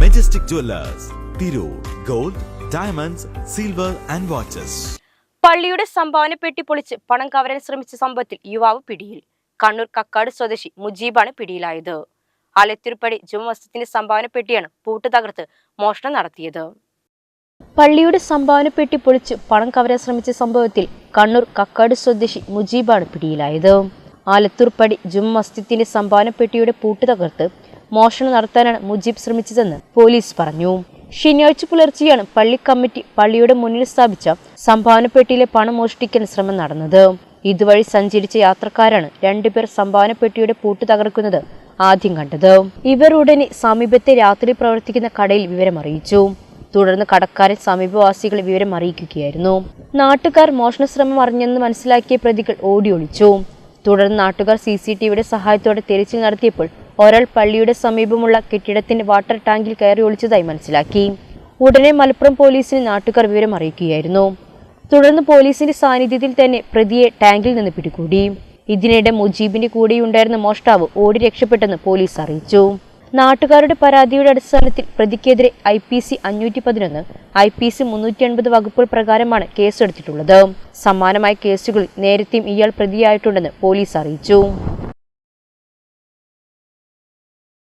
Majestic jewellers Tirur gold diamonds silver and watches പള്ളിയുടെ സംഭാവന പെട്ടി പൊളിച്ച് പണം കവരാൻ ശ്രമിച്ച സംഭവത്തിൽ യുവാവ് പിടിയിൽ. കണ്ണൂർ കക്കാട് സ്വദേശി മുജീബാണ് പിടിയിലായത്. ആലത്തിരുപ്പടി ജുമസ്തത്തിന്റെ സംഭാവന പെട്ടിയാണ് പൂട്ട് തകർത്ത് മോഷണം നടത്തിയത്. പള്ളിയുടെ സംഭാവന പെട്ടി പൊളിച്ച് പണം കവരാൻ ശ്രമിച്ച സംഭവത്തിൽ കണ്ണൂർ കക്കാട് സ്വദേശി മുജീബാണ് പിടിയിലായത്. ആലത്തൂർപ്പടി ജും മസ്ജിദിന്റെ സംഭാവന പെട്ടിയുടെ പൂട്ട് തകർത്ത് മോഷണം നടത്താനാണ് മുജീബ് ശ്രമിച്ചതെന്ന് പോലീസ് പറഞ്ഞു. ശനിയാഴ്ച പുലർച്ചെയാണ് പള്ളി കമ്മിറ്റി പള്ളിയുടെ മുന്നിൽ സ്ഥാപിച്ച സംഭാവനപ്പെട്ടിയിലെ പണം മോഷ്ടിക്കാൻ ശ്രമം നടന്നത്. ഇതുവഴി സഞ്ചരിച്ച യാത്രക്കാരാണ് രണ്ടുപേർ സംഭാവന പെട്ടിയുടെ പൂട്ട് തകർക്കുന്നത് ആദ്യം കണ്ടത്. ഇവർ ഉടനെ സമീപത്തെ രാത്രി പ്രവർത്തിക്കുന്ന കടയിൽ വിവരമറിയിച്ചു തുടർന്ന് കടക്കാരൻ സമീപവാസികളെ വിവരം അറിയിക്കുകയായിരുന്നു. നാട്ടുകാർ മോഷണശ്രമം അറിഞ്ഞെന്ന് മനസ്സിലാക്കിയ പ്രതികൾ ഓടി ഒളിച്ചു തുടർന്ന് നാട്ടുകാർ സി സി ടി വിയുടെ സഹായത്തോടെ തെരച്ചിൽ നടത്തിയപ്പോൾ ഒരാൾ പള്ളിയുടെ സമീപമുള്ള കെട്ടിടത്തിന്റെ വാട്ടർ ടാങ്കിൽ കയറി ഒളിച്ചതായി മനസ്സിലാക്കി. ഉടനെ മലപ്പുറം പോലീസിന് നാട്ടുകാർ വിവരം അറിയിക്കുകയായിരുന്നു. തുടർന്ന് പോലീസിന്റെ സാന്നിധ്യത്തിൽ തന്നെ പ്രതിയെ ടാങ്കിൽ നിന്ന് പിടികൂടി. ഇതിനിടെ മുജീബിന്റെ കൂടെയുണ്ടായിരുന്ന മോഷ്ടാവ് ഓടി രക്ഷപ്പെട്ടെന്ന് പോലീസ് അറിയിച്ചു. നാട്ടുകാരുടെ പരാതിയുടെ അടിസ്ഥാനത്തിൽ പ്രതിക്കെതിരെ ഐ പി സി അഞ്ഞൂറ്റി പതിനൊന്ന് ഐ പി സി മുന്നൂറ്റി അൻപത് വകുപ്പുകൾ പ്രകാരമാണ് കേസെടുത്തിട്ടുള്ളത്. സമാനമായ കേസുകളിൽ നേരത്തെയും ഇയാൾ പ്രതിയായിട്ടുണ്ടെന്ന് പോലീസ് അറിയിച്ചു.